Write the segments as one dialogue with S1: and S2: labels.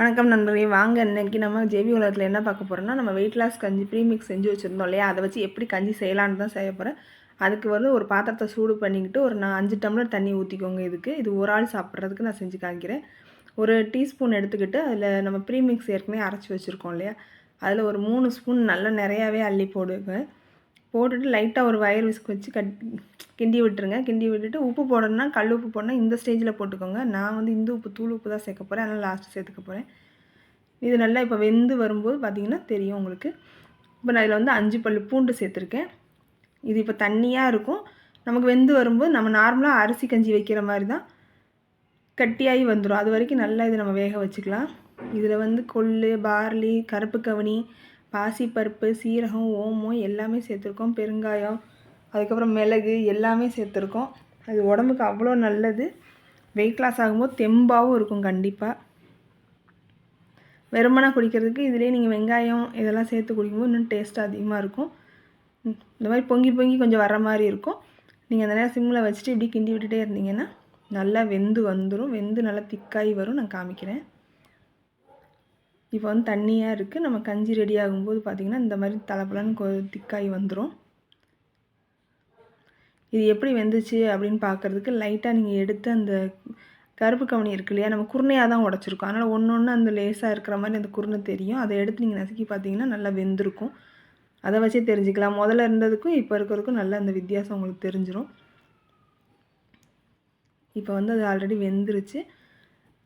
S1: வணக்கம் நண்பர்களே வாங்க இன்னைக்கு நம்ம ஜெவி உலகத்தில் என்ன பார்க்க போகிறோம்னா நம்ம வெயிட் லாஸ் கஞ்சி ப்ரீமிக்ஸ் செஞ்சு வச்சுருந்தோம் இல்லையா? அதை வச்சு எப்படி கஞ்சி செய்யலான்னு தான் செய்ய போகிறேன் அதுக்கு வந்து ஒரு பாத்திரத்தை சூடு பண்ணிக்கிட்டு ஒரு நான் அஞ்சு டம்ளர் தண்ணி ஊற்றிக்கோங்க இதுக்கு. இது ஒரு ஆள் சாப்பிட்றதுக்கு நான் செஞ்சு காமிக்கிறேன். ஒரு டீஸ்பூன் எடுத்துக்கிட்டு அதில் நம்ம ப்ரீமிக்ஸ் ஏற்கனவே அரைச்சி வச்சுருக்கோம் இல்லையா? அதில் ஒரு மூணு ஸ்பூன் நல்லா நிறையாவே அள்ளி போடுவேன். போட்டுட்டு லைட்டாக ஒரு வயர் விஸ்க் வச்சு கட் கிண்டி விட்டுருங்க. கிண்டி விட்டுட்டு உப்பு போடணும்னா கல் உப்பு போடணும். இந்த ஸ்டேஜில் போட்டுக்கோங்க. நான் வந்து இந்த உப்பு தூள் உப்பு தான் சேர்க்க போகிறேன் அதனால் லாஸ்ட்டு சேர்த்துக்க போகிறேன் இது நல்லா இப்போ வெந்து வரும்போது பார்த்திங்கன்னா தெரியும் உங்களுக்கு. இப்போ நான் இதில் வந்து அஞ்சு பல் பூண்டு சேர்த்துருக்கேன். இது இப்போ தண்ணியாக இருக்கும். நமக்கு வெந்து வரும்போது நம்ம நார்மலாக அரிசி கஞ்சி வைக்கிற மாதிரி தான் கட்டியாகி வந்துடும் அது வரைக்கும் நல்லா இது நம்ம வேக வச்சுக்கலாம். இதில் வந்து கொள்ளு பார்லி கருப்பு கவனி பாசிப்பருப்பு சீரகம் ஓமம் எல்லாமே சேர்த்துருக்கோம். பெருங்காயம் அதுக்கப்புறம் மிளகு எல்லாமே சேர்த்துருக்கோம். அது உடம்புக்கு அவ்வளோ நல்லது. வெயிட் லாஸ் ஆகும்போது தெம்பாகவும் இருக்கும் கண்டிப்பாக வெறுமனாக குடிக்கிறதுக்கு இதிலே நீங்கள் வெங்காயம் இதெல்லாம் சேர்த்து குடிக்கும்போது இன்னும் டேஸ்ட் அதிகமாக இருக்கும். இந்த மாதிரி பொங்கி பொங்கி கொஞ்சம் வர மாதிரி இருக்கும். நீங்கள் அந்த நேரம் சிம்மில் வச்சுட்டு இப்படி கிண்டி விட்டுட்டே இருந்தீங்கன்னா நல்லா வெந்து வந்துடும் வெந்து நல்லா திக்காகி வரும். நான் காமிக்கிறேன். இப்போ வந்து தண்ணியாக இருக்குது நம்ம கஞ்சி ரெடி ஆகும்போது பார்த்திங்கன்னா இந்த மாதிரி தலைப்பலன்னு கொ திக்காகி வந்துடும் இது எப்படி வெந்துச்சு அப்படின்னு பார்க்குறதுக்கு லைட்டாக நீங்கள் எடுத்து அந்த கருப்பு கவனி இருக்கு இல்லையா நம்ம குருணையாக தான் உடச்சிருக்கோம். அதனால் ஒன்று ஒன்று அந்த லேசாக இருக்கிற மாதிரி அந்த குருணை தெரியும். அதை எடுத்து நீங்கள் நசுக்கி பார்த்தீங்கன்னா நல்லா வெந்திருக்கும். அதை வச்சே தெரிஞ்சுக்கலாம். முதல்ல இருந்ததுக்கும் இப்போ இருக்கிறதுக்கும் நல்ல அந்த வித்தியாசம் உங்களுக்கு தெரிஞ்சிடும் இப்போ வந்து அது ஆல்ரெடி வெந்துருச்சு.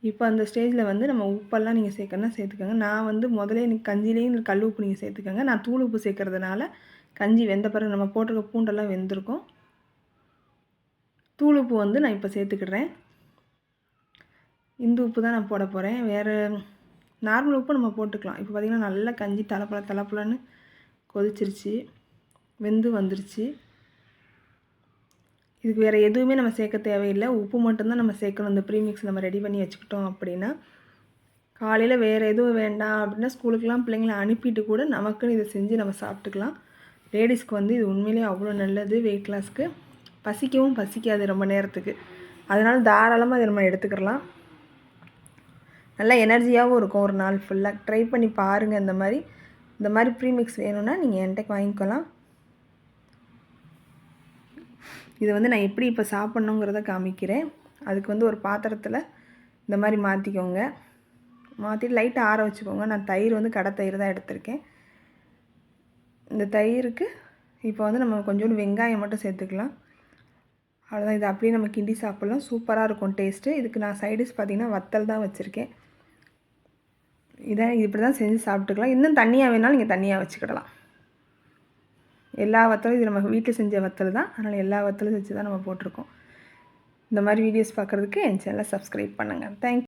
S1: இப்போ அந்த ஸ்டேஜில் வந்து நம்ம உப்பெல்லாம் நீங்கள் சேர்க்கணும்னா சேர்த்துக்கோங்க. நான் வந்து முதலே எனக்கு கஞ்சிலேயும் கல் உப்பு நீங்கள் சேர்த்துக்கோங்க. நான் தூள் உப்பு சேர்க்கறதுனால கஞ்சி வெந்த பிறகு நம்ம போட்டிருக்க பூண்டெல்லாம் வெந்திருக்கும். தூள் உப்பு வந்து நான் இப்போ சேர்த்துக்கிடுறேன். இந்த உப்பு தான் நான் போட போகிறேன் வேறு நார்மல் உப்பு நம்ம போட்டுக்கலாம். இப்போ பார்த்திங்கன்னா நல்லா கஞ்சி தலைப்பழ தலைப்பழன்னு கொதிச்சிருச்சு. வெந்து வந்துருச்சு. இதுக்கு வேறு எதுவுமே நம்ம சேர்க்க தேவையில்லை. உப்பு மட்டும்தான் நம்ம சேர்க்கணும். இந்த ப்ரீமிக்ஸ் நம்ம ரெடி பண்ணி வச்சுக்கிட்டோம் அப்படின்னா காலையில் வேறு எதுவும் வேண்டாம் அப்படின்னா ஸ்கூலுக்கெலாம் பிள்ளைங்களை அனுப்பிட்டு கூட நமக்குன்னு இதை செஞ்சு நம்ம சாப்பிட்டுக்கலாம். லேடிஸ்க்கு வந்து இது உண்மையிலேயே அவ்வளோ நல்லது. வெயிட் லாஸ்க்கு பசிக்கவும் பசிக்காது ரொம்ப நேரத்துக்கு. அதனால் தாராளமாக இதை நம்ம எடுத்துக்கிறலாம் நல்லா எனர்ஜியாகவும் இருக்கும் ஒரு நாள் ஃபுல்லாக ட்ரை பண்ணி பாருங்கள் இந்த மாதிரி. இந்த மாதிரி ப்ரீமிக்ஸ் வேணும்னா நீங்கள் என்கிட்ட வாங்கிக்கலாம். இதை வந்து நான் எப்படி இப்போ சாப்பிட்ணுங்கிறத காமிக்கிறேன். அதுக்கு வந்து ஒரு பாத்திரத்தில் இந்த மாதிரி மாற்றிக்கோங்க மாற்றிட்டு லைட்டாக ஆற வச்சுக்கோங்க. நான் தயிர் வந்து கடை தயிர் தான் எடுத்திருக்கேன். இந்த தயிருக்கு இப்போ வந்து நம்ம கொஞ்சோண்டு வெங்காயம் மட்டும் சேர்த்துக்கலாம். அவ்வளோதான் இது அப்படியே நம்ம கிண்டி சாப்பிட்லாம். சூப்பராக இருக்கும் டேஸ்ட்டு இதுக்கு நான் சைடிஷ் பார்த்திங்கன்னா வத்தல் தான் வச்சுருக்கேன். இதை இப்படி தான் செஞ்சு சாப்பிட்டுக்கலாம். இன்னும் தண்ணியாக வேணாலும் நீங்கள் தண்ணியாக வச்சுக்கிடலாம். எல்லா வத்தலும் இது நம்ம வீட்டில் செஞ்ச வத்தல் தான். அதனால் எல்லா வத்தலும் வச்சு தான் நம்ம போட்டிருக்கோம். இந்த மாதிரி வீடியோஸ் பார்க்குறதுக்கு என் சேனலை சப்ஸ்கிரைப் பண்ணுங்கள் தேங்க்